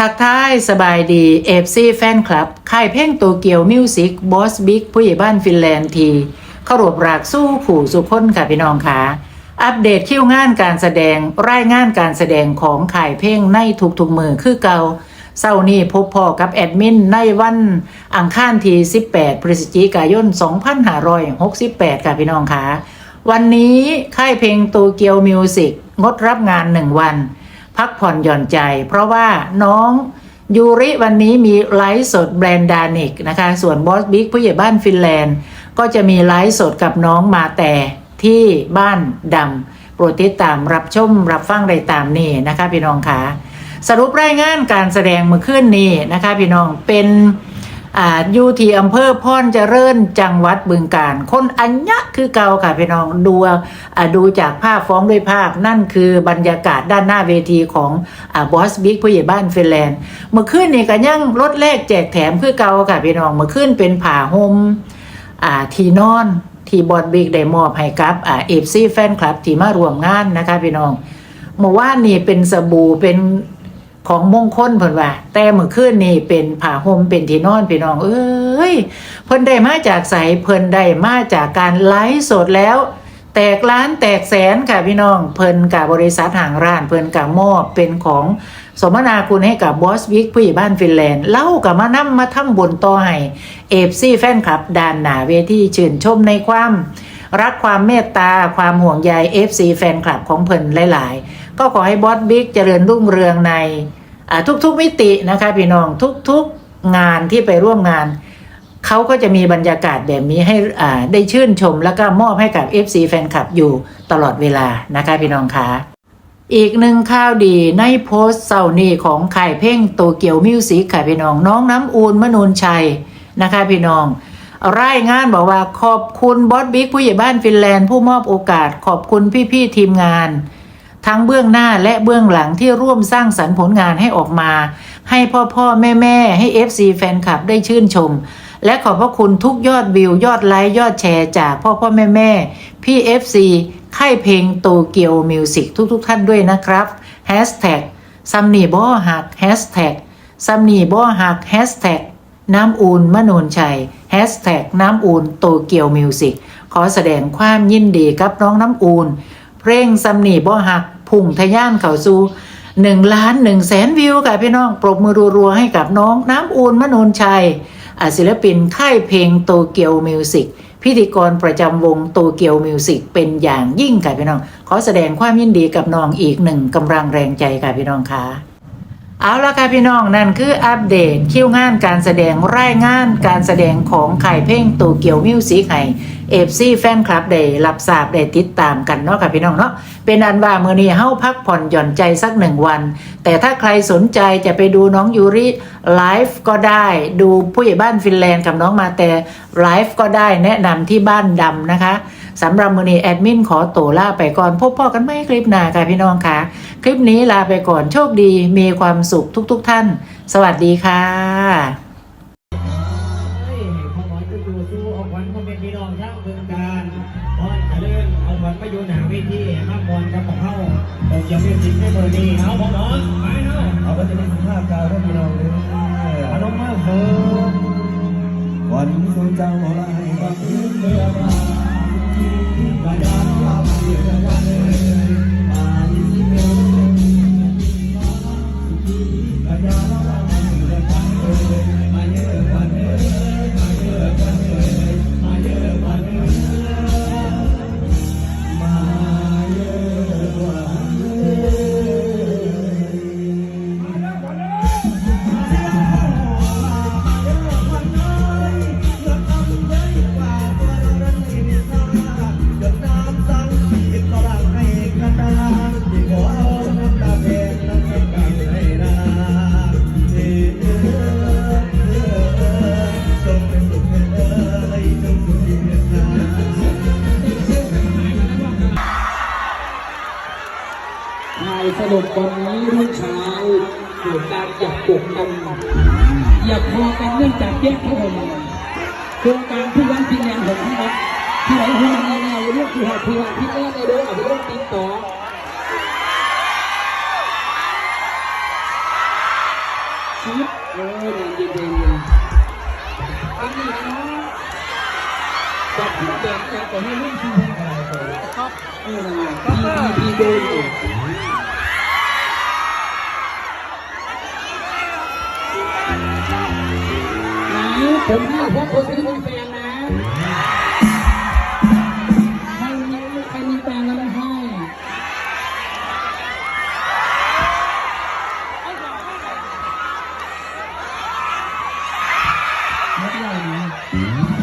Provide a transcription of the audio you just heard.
ทักทายสบายดีเอฟซีแฟนคลับ ค่ายเพลงโตเกียวมิวสิกบอสบิ๊กผู้ใหญ่บ้านฟินแลนด์ทีเขารวบรากสู้ขู่สุคนค่ะพี่น้องค่ะ อัปเดตคิวงานการแสดงรายงานการแสดงของค่ายเพลงในทุกๆมือคือเก่าเศร้านี้พบพ่อกับแอดมินในวันอังคารที่ 18 พฤศจิกายน 2568 ค่ะพี่น้องค่ะ วันนี้ค่ายเพลงโตเกียวมิวสิกงดรับงานหนึ่งวัน พักผ่อนหย่อนใจ เพราะว่าน้องยูริวันนี้มีไลฟ์สดแบรนด์ดานิกนะคะ ส่วนบอสบิ๊กผู้ใหญ่บ้านฟินแลนด์ ก็จะมีไลฟ์สดกับน้องมาแต่ที่บ้านดำโปรดติดตามรับชมรับฟังได้ตามนี่นะคะพี่น้องคะสรุปรายงานการแสดงเมื่อคืนนี้นะคะพี่น้องเป็น อ่าอยู่ที่อำเภอพรเจริญจังหวัดบึงกาฬคนอัญญะคือเก่าค่ะพี่น้องดูอ่าดูจากภาพฟ้องด้วยภาพนั่นคือบรรยากาศด้านหน้าเวทีของอ่าบอสบิ๊กผู้ใหญ่บ้านฟินแลนด์เมื่อคืนนี่ก็ยังรถแรกแจกแถมคือเก่าค่ะพี่น้องเมื่อคืนเป็นผ่าห่มอ่าที่นอนที่บอสบิ๊กได้มอบให้กับอ่าเอฟซีแฟนคลับที่มาร่วมงานนะคะพี่น้องเมื่อวานนี่เป็นสบู่เป็น ของมงคลเพิ่นว่า แต่เมื่อคืนนี่เป็นผ้าห่มเป็นที่นอนพี่น้อง เอ้ยเพิ่นได้มาจากใสเพิ่นได้มาจากการไลฟ์สดแล้ว แตกล้านแตกแสนค่ะพี่น้อง เพิ่นกับบริษัทห่างร้าน เพิ่นกับมอบเป็นของสมนาคุณให้กับบอสวิกผู้ใหญ่บ้านฟินแลนด์เล่ากับมานำมาทำบุญต่อให้เอฟซีแฟนคลับด่านหนาเวทีชื่นชมในความรักความเมตตาความห่วงใย FC แฟนคลับของเพิ่นหลาย ๆ ก็ขอให้บอสบิ๊กเจริญรุ่งเรืองใน ทุกๆมิตินะคะพี่น้องทุกๆงานที่ไปร่วมงานเขาก็จะมีบรรยากาศแบบนี้ให้ได้ชื่นชม แล้วก็มอบให้กับ FC แฟนคลับอยู่ตลอดเวลานะคะพี่น้องคะอีกหนึ่งข่าวดีในโพสต์เศร้านี้ของไข่เพ่งโตเกียวมิวสิกค่ะพี่น้อง น้องน้ำอูนมนูนชัยนะคะพี่น้องรายงานบอกว่าขอบคุณบอสบิ๊กผู้ใหญ่บ้านฟินแลนด์ผู้มอบโอกาสขอบคุณพี่ๆทีมงาน ทั้งเบื้องหน้าและเบื้องหลังที่ร่วมสร้างสรรค์ผลงานให้ออกมา ให้พ่อพ่อแม่แม่ให้ FC แฟนคลับได้ชื่นชม และขอบพระคุณทุกยอดวิวยอดไลค์ยอดแชร์จากพ่อพ่อแม่แม่พี่ FC ค่ายเพลงโตเกียวมิวสิกทุกๆท่านด้วยนะครับแฮชแท็กซัมนีบ่หักแฮชแท็กซัมนีบ่หักแฮชแท็กน้ำอูนมโนนชัยแฮชแท็กน้ำอูนโตเกียวมิวสิกขอแสดงความยินดีกับน้องน้ำอูนเพลงซัมนีบ่หัก พุ่งทะยานเข้าสู่หนึ่งล้านหนึ่งแสนวิวค่ะพี่น้อง ปรบมือรัวๆ ให้กับน้องน้ำอูนมโนนชัยศิลปินค่ายเพลงโตเกียวมิวสิกพิธีกรประจำวงโตเกียวมิวสิกเป็นอย่างยิ่งค่ะพี่น้อง ขอแสดงความยินดีกับน้องอีกหนึ่งกำลังแรงใจค่ะพี่น้องค่ะ เอาละค่ะพี่น้องนั่นคืออัปเดตคิวงานการแสดงรายงานการแสดงของไข่เพลงโตเกียวมิวสิกให้เอฟซีแฟนคลับได้รับทราบได้ติดตามกันเนาะค่ะพี่น้องเนาะเป็นอันว่ามื้อนี้เฮาพักผ่อนหย่อนใจสักหนึ่งวัน แต่ถ้าใครสนใจจะไปดูน้องยูริไลฟ์ก็ได้ดูผู้ใหญ่บ้านฟินแลนด์กับน้องมาแต่ไลฟ์ก็ได้แนะนำที่บ้านดำนะคะ สำหรับมือนี้แอดมินขอตัวลาไปก่อน พบพ่อกันไม่คลิปหน้าค่ะพี่น้องค่ะ คลิปนี้ลาไปก่อนโชคดีมีความสุขทุกๆทท่าน สวัสดีค่ะเฮ้ยขอหมอนจะอยู่สู้เอาขวัญพ่อแม่พี่น้องชาวเมืองการพอจะวัญไปอยู่หนาเวทีมาก่อนกับของเขาผมจะเป็นสิ่งไม่เบอร์ดีเอาผมนอนไปเนาะเอาก็จะเป็นภาพกาวท่านพี่น้องเลยอารมณ์มากเฟิร์มวันทรงเจ้าอะไรก็คือเมื่อมา บา สรุปวันนี้รุ่งเช้าเกิดการอยากปกกันอยากพอกันเนื่องจากแยกพระองค์โครงการผู้วันที่แนนของที่วัดที่ไหนหัวมันแนวเรื่องที่หาที่วันที่แรกในโดยอาจจะต้องติดต่อเคิดเออเย็นเย็นเย็นอันนี้นะจับที่แดงจากก่อนให้เรื่องที่เรื่องอะไรก่อนครับเออนะพี่พี่โดนอยู่ ผมให้พวกคนที่มีแฟนนะใครมีใครมีแฟนแล้วไม่ให้ไม่เป็นไรนะ